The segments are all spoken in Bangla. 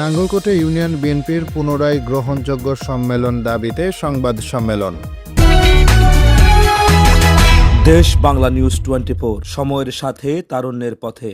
নাঙ্গলকোটে ইউনিয়ন বিএনপির পুনরায় গ্রহণযোগ্য সম্মেলন দাবিতে সংবাদ সম্মেলন। দেশ বাংলা নিউজ টোয়েন্টি সময়ের সাথে তারুণ্যের পথে।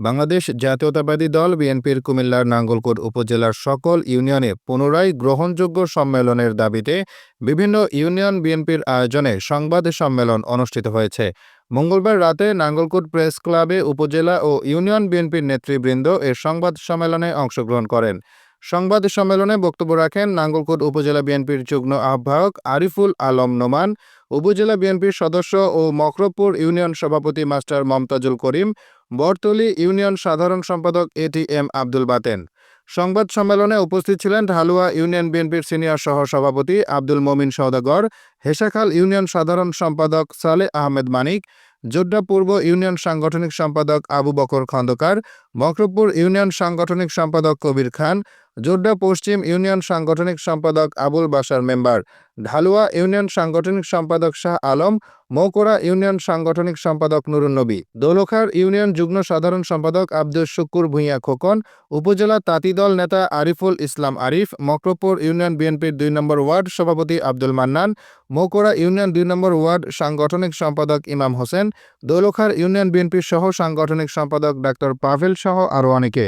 বাংলাদেশ জাতীয়তাবাদী দল বিএনপির কুমিল্লার নাঙ্গলকোট উপজেলার সকল ইউনিয়নে পুনরায় গ্রহণযোগ্য সম্মেলনের দাবিতে বিভিন্ন ইউনিয়ন বিএনপির আয়োজনে সংবাদ সম্মেলন অনুষ্ঠিত হয়েছে। মঙ্গলবার রাতে নাঙ্গলকোট প্রেস ক্লাবে উপজেলা ও ইউনিয়ন বিএনপির নেতৃবৃন্দ এর সংবাদ সম্মেলনে অংশগ্রহণ করেন। সংবাদ সম্মেলনে বক্তব্য রাখেন নাঙ্গলকোট উপজেলা বিএনপির যুগ্ম আহ্বায়ক আরিফুল আলম নোমান, উপজেলা বিএনপির সদস্য ও মকরবপুর ইউনিয়ন সভাপতি মাস্টার মমতাজুল করিম, বরতলী ইউনিয়ন সাধারণ সম্পাদক এটিএম আব্দুল বাতেন। সংবাদ সম্মেলনে উপস্থিত ছিলেন ঢালুয়া ইউনিয়ন বিএনপির সিনিয়র সহ সভাপতি আব্দুল মমিন সৌদাগর হেসাখাল ইউনিয়ন সাধারণ সম্পাদক সালে আহমেদ মানিক, জোড্ডা পূর্ব ইউনিয়ন সাংগঠনিক সম্পাদক আবু বকর খন্দকার মকরবপুর ইউনিয়ন সাংগঠনিক সম্পাদক কবির খান, জোড্ডা পশ্চিম ইউনিয়ন সাংগঠনিক সম্পাদক আবুল বাসার মেম্বার, ঢালুয়া ইউনিয়ন সাংগঠনিক সম্পাদক শাহ আলম মৌকোড়া ইউনিয়ন সাংগঠনিক সম্পাদক নুরুন নবী, দৌলখার ইউনিয়ন যুগ্ম সাধারণ সম্পাদক আব্দুল শুকুর ভূঁইয়া খোকন, উপজেলা তাঁতিদল নেতা আরিফুল ইসলাম আরিফ মকরপুর ইউনিয়ন বিএনপির দুই নম্বর ওয়ার্ড সভাপতি আব্দুল মান্নান মৌকোড়া ইউনিয়ন দুই নম্বর ওয়ার্ড সাংগঠনিক সম্পাদক ইমাম হোসেন, দৌলখার ইউনিয়ন বিএনপির সহ সাংগঠনিক সম্পাদক ডাক্তার পাভেল সহ আরও অনেকে।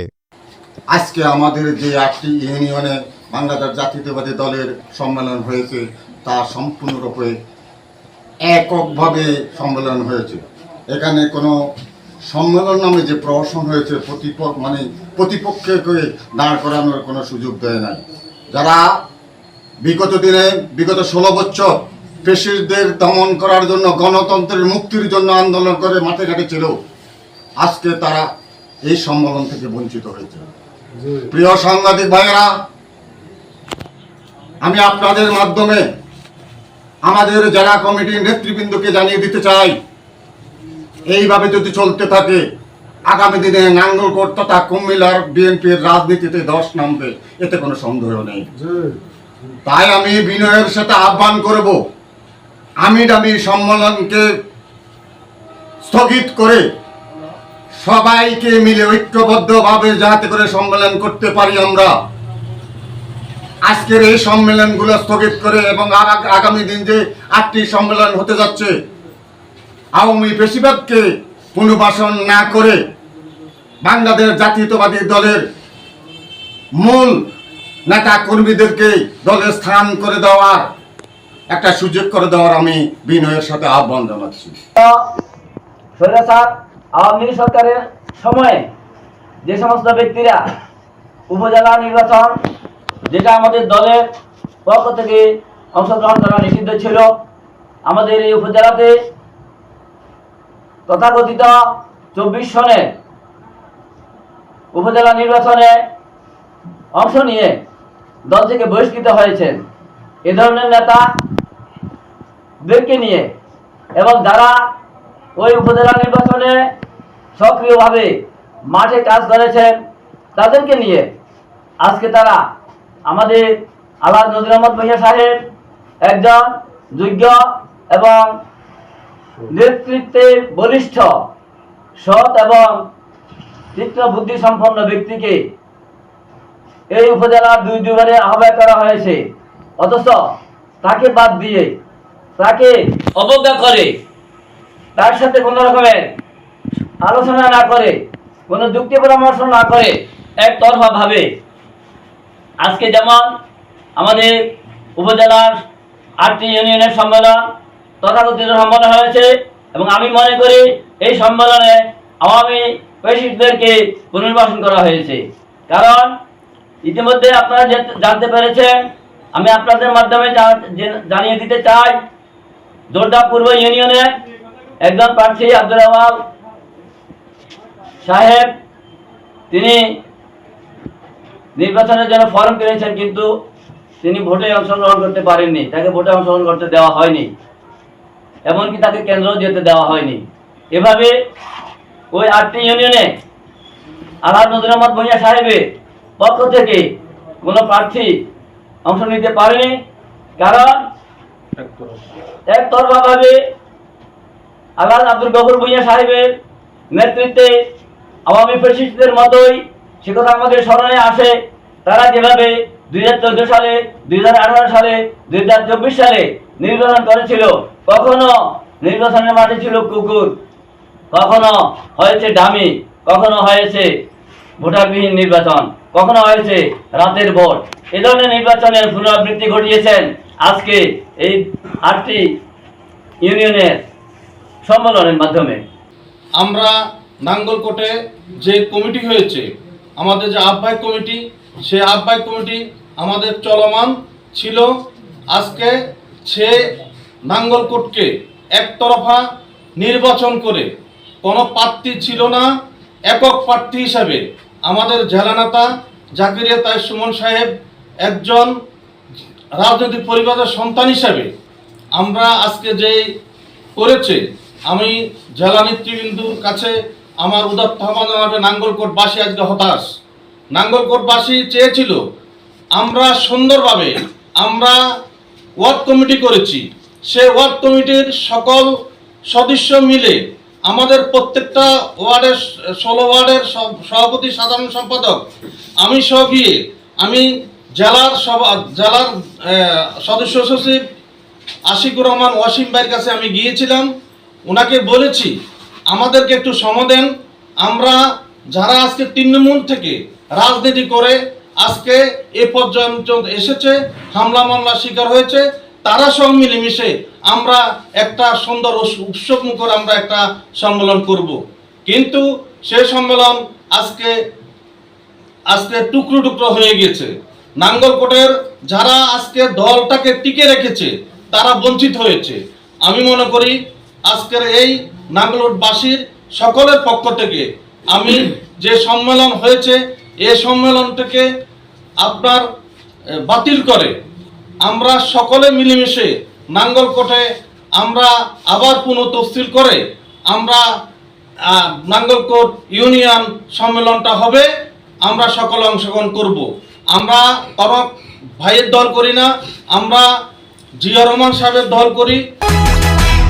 আজকে আমাদের যে আটটি ইউনিয়নে বাংলাদেশ জাতীয়তাবাদী দলের সম্মেলন হয়েছে, তা সম্পূর্ণরূপে এককভাবে সম্মেলন হয়েছে। এখানে কোনো সম্মেলন নামে যে প্রহসন হয়েছে, প্রতিপক্ষ মানে প্রতিপক্ষকে দাঁড় করানোর কোনো সুযোগ দেয় নাই। যারা বিগত দিনে, বিগত ষোলো বছর পেশিসদের দমন করার জন্য গণতন্ত্রের মুক্তির জন্য আন্দোলন করে মাঠে ঘাটে ছিল, আজকে তারা এই সম্মেলন থেকে বঞ্চিত হয়েছে। প্রিয় সাংবাদিক ভাইয়েরা আমি আপনাদের মাধ্যমে আমাদের জেলা কমিটির নেতৃবৃন্দকে জানিয়ে দিতে চাই এইভাবে যদি চলতে থাকে আগামী দিনে নাঙ্গলকোট তথা কুমিল্লার বিএনপির রাজনীতিতে দশ নামবে এতে কোনো সন্দেহ নেই। তাই আমি বিনয়ের সাথে আহ্বান করব আমি দামি সম্মেলনকে স্থগিত করে সবাইকে মিলে ঐক্যবদ্ধভাবে যাতে করে সম্মেলন করতে পারি আমরা। আজকের এই সম্মেলনগুলো স্থগিত করে এবং আগামী দিন যে আটটি সম্মেলন হতে যাচ্ছে, আওয়ামী বেশিরভাগকে পুনর্বাসন না করে বাংলাদেশ জাতীয়তাবাদী দলের মূল নেতা কর্মীদেরকে দলে স্থান করে দেওয়ার একটা সুযোগ করে দেওয়ার আমি বিনয়ের সাথে আহ্বান জানাচ্ছি। স্বৈরাচার আওয়ামী লীগ সরকারের সময়ে যে সমস্ত ব্যক্তিরা উপজেলা নির্বাচন, যেটা আমাদের দলের পক্ষ থেকে অংশগ্রহণ করা নিষিদ্ধ ছিল, আমাদের এই উপজেলাতে তথাকথিত চব্বিশ সনের উপজেলা নির্বাচনে অংশ নিয়ে দল থেকে বহিষ্কৃত হয়েছেন এ ধরনের নেতা দেরকে নিয়ে এবং যারা ওই উপজেলা নির্বাচনে সক্রিয়ভাবে মাঠে কাজ করেছেন তাদেরকে নিয়ে আজকে তারা আমাদের আল্লাহ নজর আহমদ ভৈয়া সাহেব একজন যোগ্য এবং নেতৃত্বে বলিষ্ঠ, সৎ এবং তীক্ষ্ণ বুদ্ধি সম্পন্ন ব্যক্তিকে এই উপজেলার দুই দুবারে আহ্বান করা হয়েছে। অথচ তাকে বাদ দিয়ে তাকে অবজ্ঞা করে তার সাথে কোনো রকমের আলোচনা না করে, কোনো যুক্তি পরামর্শ না করে একতরফা ভাবে আজকে যেমন আমাদের উপজেলার আটটি ইউনিয়নের সম্মেলন তথাকথিত সম্মেলন হয়েছে এবং আমি মনে করি এই সম্মেলনে আওয়ামী পেশিকদেরকে পুনর্বাসন করা হয়েছে। কারণ ইতিমধ্যে আপনারা জানতে পেরেছেন, আমি আপনাদের মাধ্যমে জানিয়ে দিতে চাই জোরডা পূর্ব ইউনিয়নের একজন প্রার্থী আব্দুল রহমান সাহেব তিনি নির্বাচনের জন্য ফর্ম কিনেছেন কিন্তু তিনি ভোটে অংশগ্রহণ করতে পারেননি। তাকে ভোটে অংশগ্রহণ করতে দেওয়া হয়নি। এমনকি তাকে কেন্দ্রেও যেতে দেওয়া হয়নি। এভাবে ওই আটটি ইউনিয়নে আল্লাহ নজর আহমদ ভূঁইয়া সাহেবের পক্ষ থেকে কোনো প্রার্থী অংশ নিতে পারেনি। কারণ একতরফাভাবে আল্লাহ আব্দুল গফুর ভূঁইয়া সাহেবের নেতৃত্বে আওয়ামী ফেসিস্টদের মতোই সে কথা আমাদের স্মরণে আসে। তারা যেভাবে দুই হাজার চোদ্দ সালে, দুই হাজার আঠারো সালে, দুই হাজার চব্বিশ সালে নির্বাচন করেছিল, কখনো নির্বাচনের মাঠে ছিল কুকুর, কখনো হয়েছে ডামি, কখনো হয়েছে ভোটারবিহীন নির্বাচন, কখনো হয়েছে রাতের ভোট। এ ধরনের নির্বাচনের পুনরাবৃত্তি ঘটিয়েছেন আজকে এই আটটি ইউনিয়নের সম্মেলনের মাধ্যমে। আমরা নাঙ্গলকোটে যে কমিটি হয়েছে, আমাদের যে আহ্বায়ক কমিটি সে আহ্বায়ক কমিটি আমাদের চলমান ছিল। আজকে সে নাঙ্গলকোটকে একতরফা নির্বাচন করে কোনো প্রার্থী ছিল না, একক প্রার্থী হিসাবে আমাদের জেলা নেতা জাকিরিয়া তাই সুমন সাহেব একজন রাজনৈতিক পরিবারের সন্তান হিসাবে আমরা আজকে যে করেছে আমি জেলা নেতৃবৃন্দুর কাছে আমার উদাত্ত আহ্বান জানাবে নাঙ্গলকোটবাসী আজকে হতাশ। নাঙ্গলকোটবাসী চেয়েছিল, আমরা সুন্দরভাবে, আমরা ওয়ার্ড কমিটি করেছি। সে ওয়ার্ড কমিটির সকল সদস্য মিলে আমাদের প্রত্যেকটা ওয়ার্ডের, ষোলো ওয়ার্ডের সভাপতি, সাধারণ সম্পাদক, আমি সহ গিয়ে আমি জেলার সভা, জেলার সদস্য সচিব আশিকুর রহমান ওয়াসিম ভাইয়ের কাছে আমি গিয়েছিলাম। ওনাকে বলেছি, আমাদেরকে একটু সময় দেন। আমরা যারা আজকে তৃণমূল থেকে রাজনীতি করে আজকে এ পর্যন্ত এসেছে, হামলা মামলা শিকার হয়েছে, তারা সব মিলেমিশে আমরা একটা সুন্দর উৎস- উৎসব মুখর আমরা একটা সম্মেলন করব। কিন্তু সে সম্মেলন আজকে আজকে টুকরো টুকরো হয়ে গেছে নাঙ্গলকোটের যারা আজকে দলটাকে টিকে রেখেছে, তারা বঞ্চিত হয়েছে। আমি মনে করি আজকের এই নাঙ্গলকোটবাসীর সকলের পক্ষ থেকে আমি যে সম্মেলন হয়েছে এই সম্মেলনটাকে আপনার বাতিল করে আমরা সকলে মিলেমিশে নাঙ্গলকোটে আমরা আবার পুনঃ তফসিল করে আমরা নাঙ্গলকোট ইউনিয়ন সম্মেলনটা হবে, আমরা সকলে অংশগ্রহণ করব। আমরা কোনো ভাইয়ের দল করি না, আমরা জিয়া রহমান সাহেবের দল করি।